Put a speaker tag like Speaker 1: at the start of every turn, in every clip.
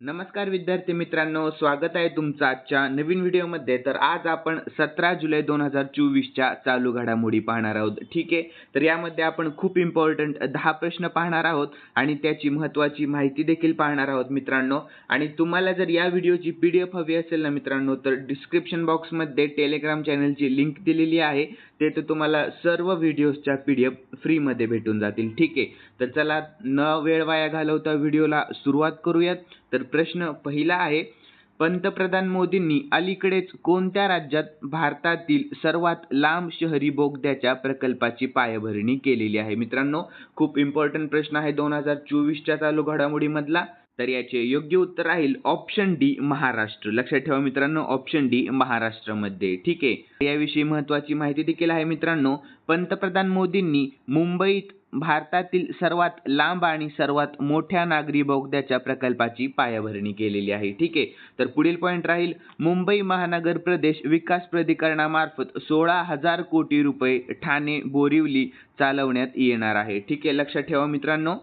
Speaker 1: नमस्कार विद्यार्थी मित्रांनो स्वागत आहे तुमचं आजच्या नवीन व्हिडिओमध्ये. तर आज आपण सतरा जुलै दोन हजार चोवीसच्या चालू घडामोडी पाहणार आहोत. ठीक आहे? तर यामध्ये आपण खूप इम्पॉर्टंट दहा प्रश्न पाहणार आहोत आणि त्याची महत्त्वाची माहिती देखील पाहणार आहोत मित्रांनो. आणि तुम्हाला जर या व्हिडिओची पी डी एफ हवी असेल ना मित्रांनो तर डिस्क्रिप्शन बॉक्समध्ये टेलिग्राम चॅनलची लिंक दिलेली आहे. तेथे तुम्हाला सर्व व्हिडिओजच्या पी डी एफ फ्रीमध्ये भेटून जातील. ठीक आहे? तर चला न वेळ वाया घालवता व्हिडिओला सुरुवात करूयात. तर प्रश्न पहिला आहे पंतप्रधान मोदींनी अलीकडेच कोणत्या राज्यात भारतातील सर्वात लांब शहरी बोगद्याच्या प्रकल्पाची पायाभरणी केलेली आहे? मित्रांनो खूप इम्पॉर्टंट प्रश्न आहे. दोन हजार चोवीसच्या चालू घडामोडीमधला. तर याचे योग्य उत्तर राहील ऑप्शन डी महाराष्ट्र. लक्षात ठेवा मित्रांनो ऑप्शन डी महाराष्ट्रामध्ये. ठीक आहे? याविषयी महत्वाची माहिती देखील आहे मित्रांनो. पंतप्रधान मोदींनी मुंबईत भारतातील सर्वात लांब आणि सर्वात मोठ्या नागरी बोगद्याच्या प्रकल्पाची पायाभरणी केलेली आहे. ठीक आहे. तर पुढील पॉईंट राहील. मुंबई महानगर प्रदेश विकास प्राधिकरणामार्फत सोळा हजार कोटी रुपये ठाणे बोरिवली चालवण्यात येणार आहे. ठीक आहे. लक्षात ठेवा मित्रांनो.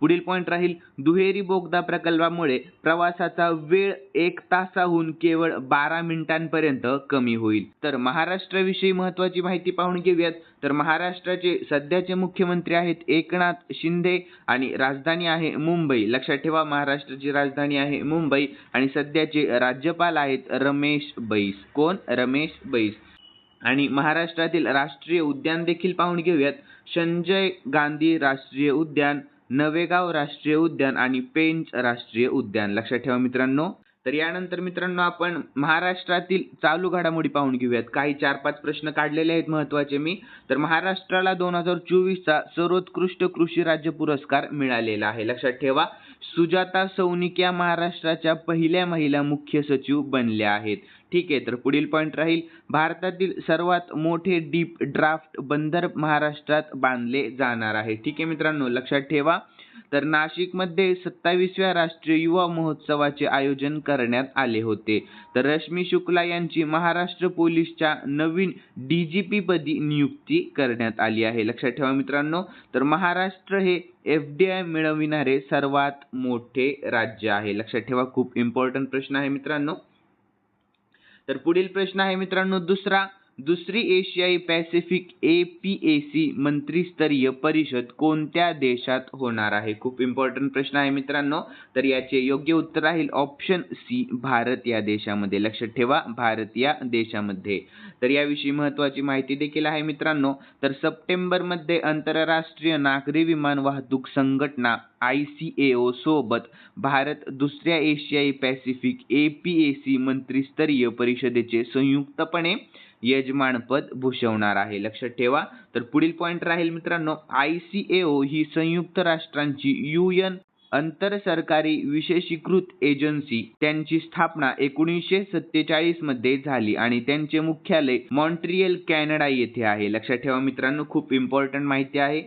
Speaker 1: पुढील पॉईंट राहील. दुहेरी बोगदा प्रकल्पामुळे प्रवासाचा वेळ एक तासाहून केवळ बारा मिनिटांपर्यंत कमी होईल. तर महाराष्ट्राविषयी महत्वाची माहिती पाहून घेऊयात. तर महाराष्ट्राचे सध्याचे मुख्यमंत्री आहेत एकनाथ शिंदे आणि राजधानी आहे मुंबई. लक्षात ठेवा महाराष्ट्राची राजधानी आहे मुंबई आणि सध्याचे राज्यपाल आहेत रमेश बैस. कोण? रमेश बैस. आणि महाराष्ट्रातील राष्ट्रीय उद्यान देखील पाहून घेऊयात. संजय गांधी राष्ट्रीय उद्यान. नवेगाव राष्ट्रीय उद्यान आणि पेंच राष्ट्रीय उद्यान. लक्षात ठेवा मित्रांनो. तर यानंतर मित्रांनो आपण महाराष्ट्रातील चालू घडामोडी पाहून घेऊयात. काही चार पाच प्रश्न काढलेले आहेत महत्त्वाचे मी. तर महाराष्ट्राला दोन हजार चोवीसचा सर्वोत्कृष्ट कृषी राज्य पुरस्कार मिळालेला आहे. लक्षात ठेवा सुजाता सौनिक या महाराष्ट्राच्या पहिल्या महिला मुख्य सचिव बनल्या आहेत. ठीक आहे. तर पुढील पॉईंट राहील. भारतातील सर्वात मोठे डीप ड्राफ्ट बंदर महाराष्ट्रात बांधले जाणार आहे. ठीक आहे मित्रांनो लक्षात ठेवा. तर नाशिकमध्ये सत्तावीसव्या राष्ट्रीय युवा महोत्सवाचे आयोजन करण्यात आले होते. तर रश्मी शुक्ला यांची महाराष्ट्र पोलीसच्या नवीन डी जी पदी नियुक्ती करण्यात आली आहे. लक्षात ठेवा मित्रांनो. तर महाराष्ट्र हे एफ डी आय मिळविणारे सर्वात मोठे राज्य आहे. लक्षात ठेवा खूप इम्पॉर्टंट प्रश्न आहे मित्रांनो. तर पुढील प्रश्न आहे मित्रांनो दुसरा. दुसरी एशियाई Pacific A P A C मंत्रीस्तरीय परिषद कोणत्या देशात होणार आहे? खूप इम्पॉर्टंट प्रश्न आहे मित्रांनो. तर याचे योग्य उत्तर राहील ऑप्शन सी भारत या देशामध्ये. लक्षात ठेवा भारत या देशामध्ये. तर याविषयी महत्वाची माहिती देखील आहे मित्रांनो. तर सप्टेंबरमध्ये आंतरराष्ट्रीय नागरी विमान वाहतूक संघटना आय सी ए ओ सोबत भारत दुसऱ्या एशियाई Pacific A P A C मंत्रीस्तरीय परिषदेचे संयुक्तपणे यजमानपद भूषवणार आहे. लक्षात ठेवा. तर पुढील पॉईंट राहील मित्रांनो आय सी ए ओ ही संयुक्त राष्ट्रांची युएन आंतर सरकारी विशेषीकृत एजन्सी त्यांची स्थापना एकोणीसशे सत्तेचाळीसमध्ये झाली आणि त्यांचे मुख्यालय मॉन्ट्रियल कॅनडा येथे आहे. लक्षात ठेवा मित्रांनो खूप इम्पॉर्टंट माहिती आहे.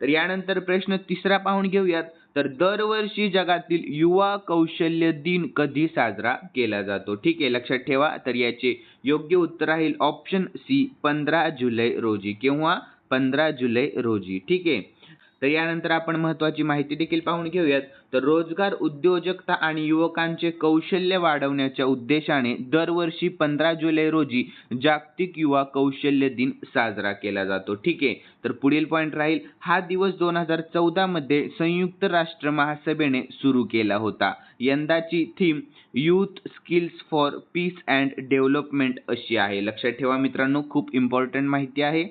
Speaker 1: तर यानंतर प्रश्न तिसरा पाहून घेऊयात. तर दरवर्षी जगातील युवा कौशल्य दिन कधी साजरा केला जातो? ठीक आहे लक्षात ठेवा. तर याचे योग्य उत्तर राहील ऑप्शन सी पंधरा जुलै रोजी किंवा पंधरा जुलै रोजी. ठीक आहे? तर यानंतर आपण महत्वाची माहिती देखील पाहून घेऊयात. तर रोजगार उद्योजकता आणि युवकांचे कौशल्य वाढवण्याच्या उद्देशाने दरवर्षी पंधरा जुलै रोजी जागतिक युवा कौशल्य दिन साजरा केला जातो. ठीक आहे? तर पुढील पॉईंट राहील हा दिवस दोन हजार चौदा मध्ये संयुक्त राष्ट्र महासभेने सुरू केला होता. यंदाची theme youth skills for peace and development अशी आहे. लक्षात ठेवा मित्रांनो खूप इम्पॉर्टंट माहिती आहे.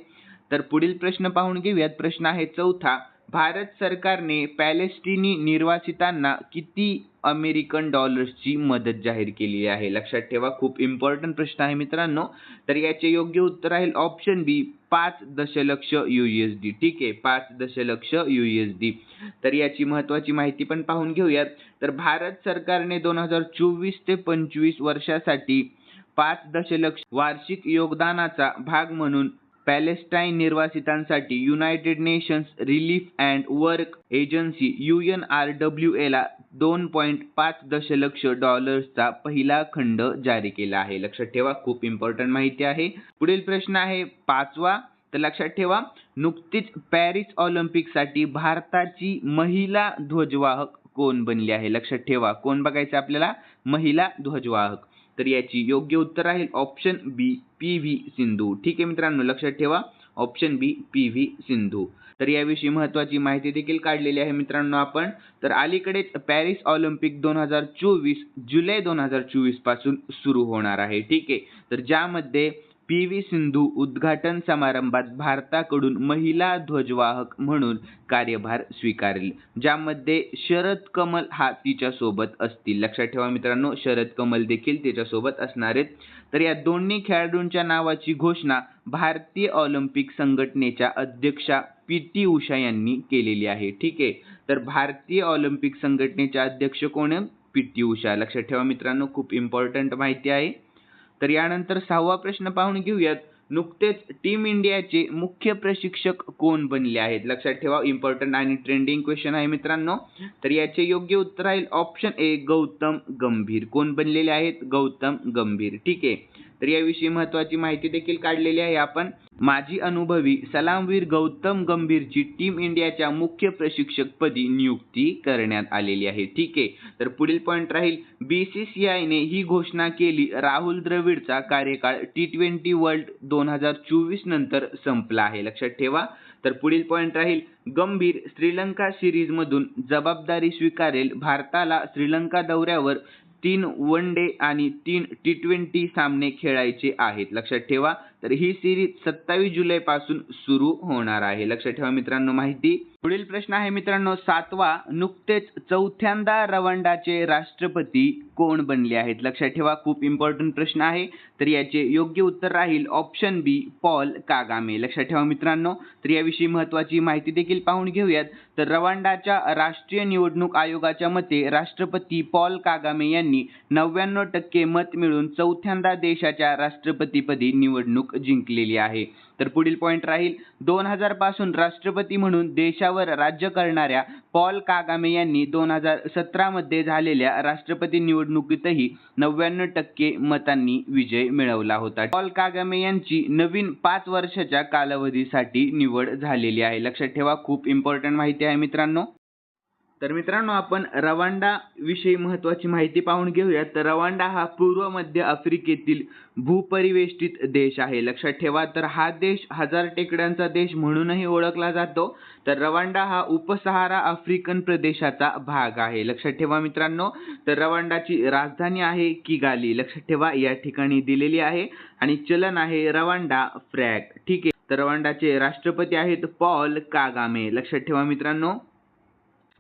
Speaker 1: तर पुढील प्रश्न पाहून घेऊयात. प्रश्न आहे चौथा भारत सरकारने पॅलेस्टिनी निर्वासितांना किती अमेरिकन डॉलर्सची मदत जाहीर केली आहे? लक्षात ठेवा खूप इम्पॉर्टंट प्रश्न आहे मित्रांनो. तर याचे योग्य उत्तर राहील ऑप्शन बी पाच दशलक्ष यू एस डी ठीक आहे पाच दशलक्ष यू एस डी तर याची महत्वाची माहिती पण पाहून घेऊयात. तर भारत सरकारने दोन हजार चोवीस ते पंचवीस वर्षासाठी पाच दशलक्ष वार्षिक योगदानाचा भाग म्हणून Palestine निर्वासितांसाठी United Nations relief and work agency U N R W एला दोन पॉईंट पाच दशलक्ष डॉलर्सचा पहिला खंड जारी केला आहे. लक्षात ठेवा खूप इम्पॉर्टंट माहिती आहे. पुढील प्रश्न आहे पाचवा. तर लक्षात ठेवा नुकतीच पॅरिस ऑलिम्पिकसाठी भारताची महिला ध्वजवाहक कोण बनली आहे? लक्षात ठेवा कोण बघायचं आपल्याला? महिला ध्वजवाहक. तर याची योग्य उत्तर राहील option B P V Sindhu. ठीक आहे मित्रांनो लक्षात ठेवा option B P V Sindhu. तर याविषयी महत्वाची माहिती देखील काढलेली आहे मित्रांनो आपण. तर अलीकडेच पॅरिस ऑलिम्पिक दोन हजार चोवीस जुलै दोन हजार चोवीसपासून सुरू होणार आहे. ठीक आहे? तर ज्यामध्ये पी व्ही सिंधू उद्घाटन समारंभात भारताकडून महिला ध्वजवाहक म्हणून कार्यभार स्वीकारेल ज्यामध्ये शरद कमल हा तिच्या सोबत असतील. लक्षात ठेवा मित्रांनो शरद कमल देखील तिच्यासोबत असणार आहेत. तर या दोन्ही खेळाडूंच्या नावाची घोषणा भारतीय ऑलिम्पिक संघटनेच्या अध्यक्षा पी टी उषा यांनी केलेली आहे. ठीक आहे? तर भारतीय ऑलिम्पिक संघटनेच्या अध्यक्ष कोण पी टी उषा. लक्षात ठेवा मित्रांनो खूप इम्पॉर्टंट माहिती आहे. तर यानंतर सहावा प्रश्न पाहून घेऊयात. नुकतेच टीम इंडियाचे मुख्य प्रशिक्षक कोण बनले आहेत? लक्षात ठेवा इम्पॉर्टंट आणि ट्रेंडिंग क्वेश्चन आहे मित्रांनो. तर याचे योग्य उत्तर राहील ऑप्शन ए गौतम गंभीर. कोण बनलेले आहेत? गौतम गंभीर. ठीक आहे. तर याविषयी महत्वाची माहिती देखील काढलेली आहे. आपण माजी अनुभवी सलामवीर गौतम गंभीरची टीम इंडियाच्या मुख्य प्रशिक्षकपदी नियुक्ती करण्यात आलेली आहे. ठीक आहे. तर पुढील पॉईंट राहील. बीसीसीआयने ही घोषणा केली. राहुल द्रविडचा कार्यकाळ टी ट्वेंटी वर्ल्ड दोन हजार चोवीस नंतर संपला आहे. लक्षात ठेवा. तर पुढील पॉईंट राहील. गंभीर श्रीलंका सिरीजमधून जबाबदारी स्वीकारेल भारताला श्रीलंका दौऱ्यावर तीन वन डे आणि तीन टी ट्वेंटी सामने खेळायचे आहेत. लक्षात ठेवा तर ही सिरीज सत्तावीस जुलै पासून सुरू होणार आहे. लक्षात ठेवा मित्रांनो माहिती. पुढील प्रश्न आहे मित्रांनो सातवा नुकतेच चौथ्यांदा रवांडाचे राष्ट्रपती कोण बनले आहेत? लक्षात ठेवा खूप इम्पॉर्टंट प्रश्न आहे. तर याचे योग्य उत्तर राहील ऑप्शन बी पॉल कागामे. लक्षात ठेवा मित्रांनो तर याविषयी महत्वाची माहिती देखील पाहून घेऊयात. तर रवांडाच्या राष्ट्रीय निवडणूक आयोगाच्या मते राष्ट्रपती पॉल कागामे यांनी नव्याण्णव टक्के मत मिळून चौथ्यांदा देशाच्या राष्ट्रपतीपदी निवडणूक जिंकलेली आहे. तर पुढील पॉईंट राहील. दोन हजारपासून राष्ट्रपती म्हणून देशावर राज्य करणाऱ्या पॉल कागामे यांनी दोन हजार सतरा मध्ये झालेल्या राष्ट्रपती निवडणुकीतही नव्याण्णव टक्के मतांनी विजय मिळवला होता. पॉल कागामे यांची नवीन पाच वर्षाच्या कालावधीसाठी निवड झालेली आहे. लक्षात ठेवा खूप इम्पॉर्टंट माहिती आहे मित्रांनो. तर मित्रांनो आपण रवांडा विषयी महत्वाची माहिती पाहून घेऊयात. तर रवांडा हा पूर्व मध्य आफ्रिकेतील भूपरिवेष्टित देश आहे. लक्षात ठेवा तर हा देश हजार टेकड्यांचा देश म्हणूनही ओळखला जातो. तर रवांडा हा उपसहारा आफ्रिकन प्रदेशाचा भाग आहे. लक्षात ठेवा मित्रांनो तर रवांडाची राजधानी आहे किगाली. लक्षात ठेवा या ठिकाणी दिलेली आहे आणि चलन आहे रवांडा फ्रॅग. ठीक आहे तर रवांडाचे राष्ट्रपती आहेत पॉल कागामे. लक्षात ठेवा मित्रांनो.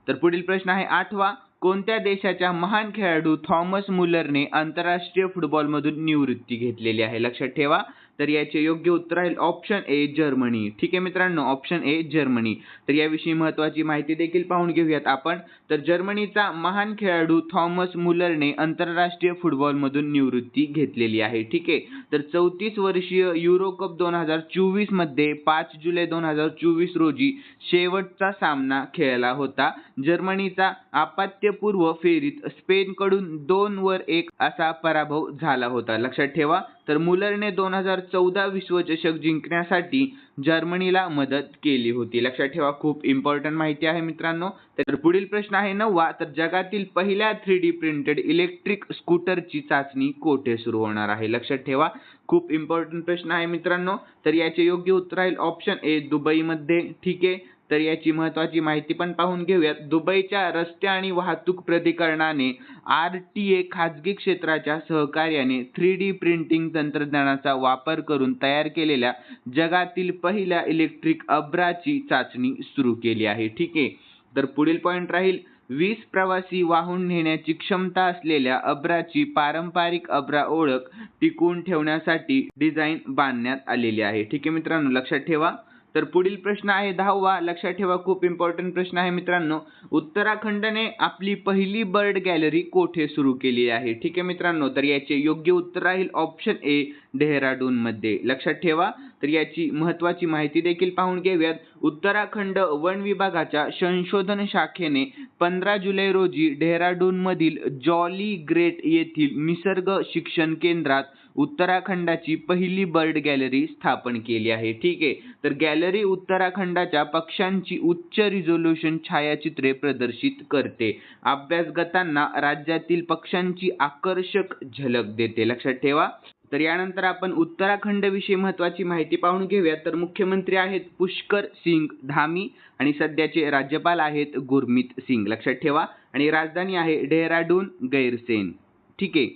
Speaker 1: तर पुढील प्रश्न आहे आठवा कोणत्या देशाच्या महान खेळाडू थॉमस मुलरने आंतरराष्ट्रीय फुटबॉलमधून निवृत्ती घेतलेली आहे? लक्षात ठेवा. तर याचे योग्य उत्तर राहील ऑप्शन ए जर्मनी. ठीक आहे मित्रांनो ऑप्शन ए जर्मनी. तर याविषयी महत्वाची माहिती देखील पाहून घेऊयात आपण. तर जर्मनीचा महान खेळाडू थॉमस मुलरने आंतरराष्ट्रीय फुटबॉलमधून निवृत्ती घेतलेली आहे. ठीक आहे? तर चौतीस वर्षीय युरो कप दोन हजार चोवीसमध्ये पाच जुलै दोन हजार चोवीस रोजी शेवटचा सामना खेळला होता. जर्मनीचा आपत्यपूर्व फेरीत स्पेनकडून दोन वर एक असा पराभव झाला होता. लक्षात ठेवा. तर मुलरने दोन हजार चौदा विश्वचषक जिंकण्यासाठी जर्मनीला मदत केली होती. लक्षात ठेवा खूप इम्पॉर्टंट माहिती आहे मित्रांनो. तर पुढील प्रश्न आहे नववा. तर जगातील पहिल्या थ्री डी प्रिंटेड इलेक्ट्रिक स्कूटरची चाचणी कोठे सुरू होणार आहे? लक्षात ठेवा खूप इम्पॉर्टंट प्रश्न आहे मित्रांनो. तर याचे योग्य उत्तर राहील ऑप्शन ए दुबईमध्ये. ठीक आहे? तर याची महत्वाची माहिती पण पाहून घेऊयात. दुबईच्या रस्ते आणि वाहतूक प्राधिकरणाने आर टी ए खाजगी क्षेत्राच्या सहकार्याने थ्री डी प्रिंटिंग तंत्रज्ञानाचा वापर करून तयार केलेल्या जगातील पहिल्या इलेक्ट्रिक अब्राची चाचणी सुरू केली आहे. ठीक आहे. तर पुढील पॉईंट राहील. वीस प्रवासी वाहून नेण्याची क्षमता असलेल्या अब्राची पारंपरिक अब्रा ओळख टिकवून ठेवण्यासाठी डिझाईन बांधण्यात आलेली आहे. ठीक आहे मित्रांनो लक्षात ठेवा. तर पुढील प्रश्न आहे दहावा. लक्षात ठेवा खूप इम्पॉर्टंट प्रश्न आहे मित्रांनो. उत्तराखंडने आपली पहिली बर्ड गॅलरी कोठे सुरू केली आहे? ठीक आहे मित्रांनो तर याचे योग्य उत्तर राहील ऑप्शन ए डेहराडूनमध्ये लक्षात ठेवा तर याची महत्त्वाची माहिती देखील पाहून घेऊयात. उत्तराखंड वन विभागाच्या संशोधन शाखेने पंधरा जुलै रोजी डेहराडूनमधील जॉली ग्रेट येथील निसर्ग शिक्षण केंद्रात उत्तराखंडाची पहिली बर्ड गॅलरी स्थापन केली आहे. ठीक आहे. तर गॅलरी उत्तराखंडाच्या पक्ष्यांची उच्च रिझोल्यूशन छायाचित्रे प्रदर्शित करते. अभ्यासगतांना राज्यातील पक्ष्यांची आकर्षक झलक देते. लक्षात ठेवा. तर यानंतर आपण उत्तराखंड विषयी महत्वाची माहिती पाहून घेऊया तर मुख्यमंत्री आहेत पुष्कर सिंग धामी आणि सध्याचे राज्यपाल आहेत गुरमीत सिंग. लक्षात ठेवा. आणि राजधानी आहे डेहराडून गैरसेन ठीक आहे.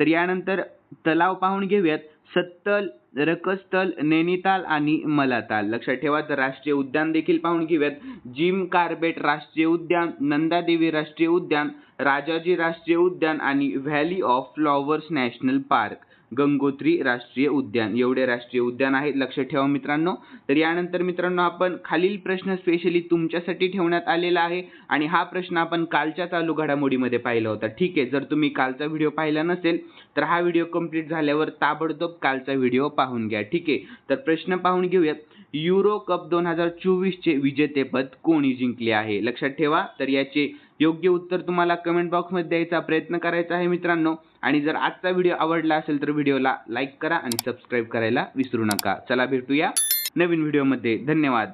Speaker 1: तर यानंतर तलाव पाहून घेऊयात. सत्तल रकस्तल नैनिताल आणि मलाताल. लक्षात ठेवा. तर राष्ट्रीय उद्यान देखील पाहून घेऊयात. जिम कार्बेट राष्ट्रीय उद्यान नंदादेवी राष्ट्रीय उद्यान राजाजी राष्ट्रीय उद्यान आणि valley of flowers national park. Gangotri राष्ट्रीय उद्यान. एवढे राष्ट्रीय उद्यान आहेत लक्षात ठेवा मित्रांनो. तर यानंतर मित्रांनो आपण खालील प्रश्न स्पेशली तुमच्यासाठी ठेवण्यात आलेला आहे आणि हा प्रश्न आपण कालच्या चालू घडामोडीमध्ये पाहिला होता. ठीक आहे जर तुम्ही कालचा व्हिडिओ पाहिला नसेल तर हा व्हिडिओ कंप्लीट झाल्यावर ताबडतोब कालचा व्हिडिओ पाहून घ्या. ठीक आहे तर प्रश्न पाहून घेऊयात. युरो कप दोन हजार चोवीसचे विजेतेपद कोणी जिंकले आहे? लक्षात ठेवा तर याचे योग्य उत्तर तुम्हाला कमेंट बॉक्समध्ये द्यायचा प्रयत्न करायचा आहे मित्रांनो. आणि जर आजचा व्हिडिओ आवडला असेल तर व्हिडिओला लाईक करा आणि सबस्क्राईब करायला विसरू नका. चला भेटूया नवीन व्हिडिओमध्ये धन्यवाद.